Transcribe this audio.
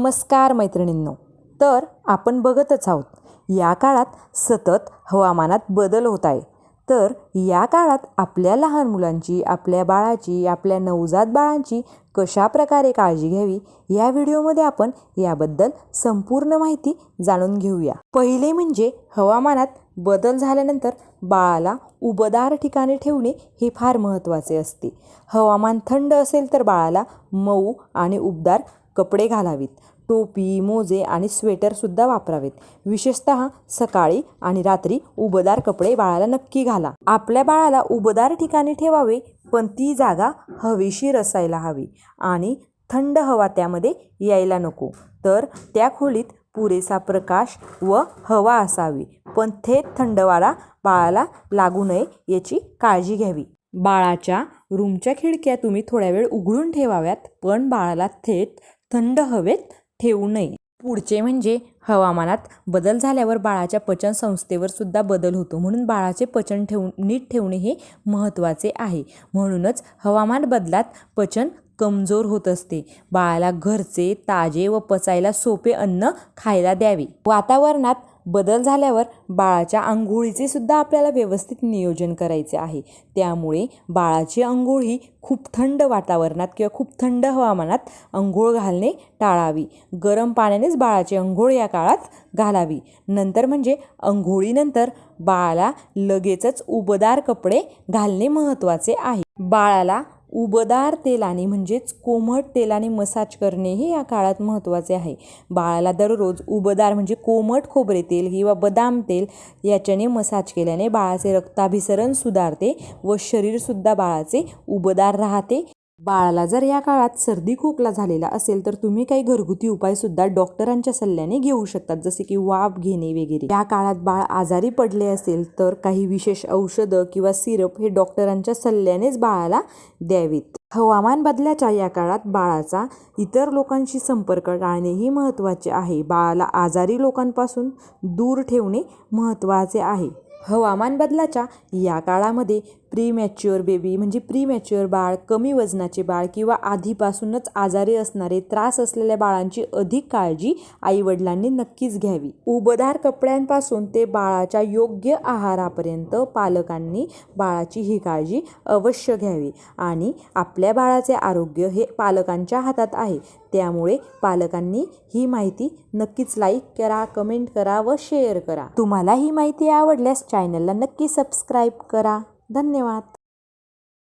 नमस्कार मैत्रिणींनो. तर आपण बघतच आहोत या काळात सतत हवामानात बदल होत आहे. तर या काळात आपल्या लहान मुलांची आपल्या बाळाची आपल्या नवजात बाळांची कशा प्रकारे काळजी घ्यावी या व्हिडिओमध्ये आपण याबद्दल संपूर्ण माहिती जाणून घेऊया. पहिले म्हणजे हवामानात बदल झाल्यानंतर बाळाला उबदार ठिकाणी ठेवणे हे फार महत्त्वाचे असते. हवामान थंड असेल तर बाळाला मऊ आणि उबदार कपडे घालावीत टोपी मोजे आणि स्वेटरसुद्धा वापरावेत. विशेषत सकाळी आणि रात्री उबदार कपडे बाळाला नक्की घाला. आपल्या बाळाला उबदार ठिकाणी ठेवावे पण ती जागा हवेशीर असायला हवी आणि थंड हवा त्यामध्ये यायला नको. तर त्या खोलीत पुरेसा प्रकाश व हवा असावी पण थेट थंडवारा बाळाला लागू नये याची काळजी घ्यावी. बाळाच्या रूमच्या खिडक्या तुम्ही थोड्या वेळ उघडून ठेवाव्यात पण बाळाला थेट थंड हवेत ठेवू नये. पुढचे म्हणजे हवामानात बदल झाल्यावर बाळाच्या पचन संस्थेवर सुद्धा बदल होतो. म्हणून बाळाचे पचन ठेवून नीट ठेवणे हे महत्त्वाचे आहे. म्हणूनच हवामान बदलात पचन कमजोर होत असते. बाळाला घरचे ताजे व पचायला सोपे अन्न खायला द्यावे. वातावरणात बदल झाल्यावर बाळाच्या आंघोळीचे सुद्धा आपल्याला व्यवस्थित नियोजन करायचे आहे. त्यामुळे बाळाची आंघोळ ही खूप थंड वातावरणात किंवा खूप थंड हवामानात आंघोळ घालणे टाळावी. गरम पाण्यानेच बाळाची आंघोळ या काळात घालावी. नंतर म्हणजे आंघोळीनंतर बाळाला लगेचच उबदार कपडे घालणे महत्त्वाचे आहे. बाळाला उबदार तेलाने म्हणजेच कोमट तेलाने मसाज करणे हे या काळात महत्त्वाचे आहे. बाळाला दररोज उबदार म्हणजे कोमट खोबरे तेल किंवा बदाम तेल याच्याने मसाज केल्याने बाळाचे रक्ताभिसरण सुधारते व शरीरसुद्धा बाळाचे उबदार राहते. बाळाला जर या काळात सर्दी खोकला झालेला असेल तर तुम्ही काही घरगुती उपायसुद्धा डॉक्टरांच्या सल्ल्याने घेऊ शकतात जसे की वाफ घेणे वगैरे. या काळात बाळ आजारी पडले असेल तर काही विशेष औषधं किंवा सिरप हे डॉक्टरांच्या सल्ल्यानेच बाळाला द्यावीत. हवामान बदलाच्या या काळात बाळाचा इतर लोकांशी संपर्क टाळणेही महत्त्वाचे आहे. बाळाला आजारी लोकांपासून दूर ठेवणे महत्त्वाचे आहे. हवामान बदलाच्या या काळामध्ये प्री मॅच्युअर बेबी म्हणजे प्री मॅच्युअर बाळ कमी वजनाचे बाळ किंवा आधीपासूनच आजारी असणारे त्रास असलेल्या बाळांची अधिक काळजी आईवडिलांनी नक्कीच घ्यावी. उबदार कपड्यांपासून ते बाळाच्या योग्य आहारापर्यंत पालकांनी बाळाची ही काळजी अवश्य घ्यावी आणि आपल्या बाळाचे आरोग्य हे पालकांच्या हातात आहे. त्यामुळे पालकांनी ही माहिती नक्कीच लाईक करा कमेंट करा व शेअर करा. तुम्हाला ही माहिती आवडल्यास चॅनलला नक्की सबस्क्राईब करा. धन्यवाद.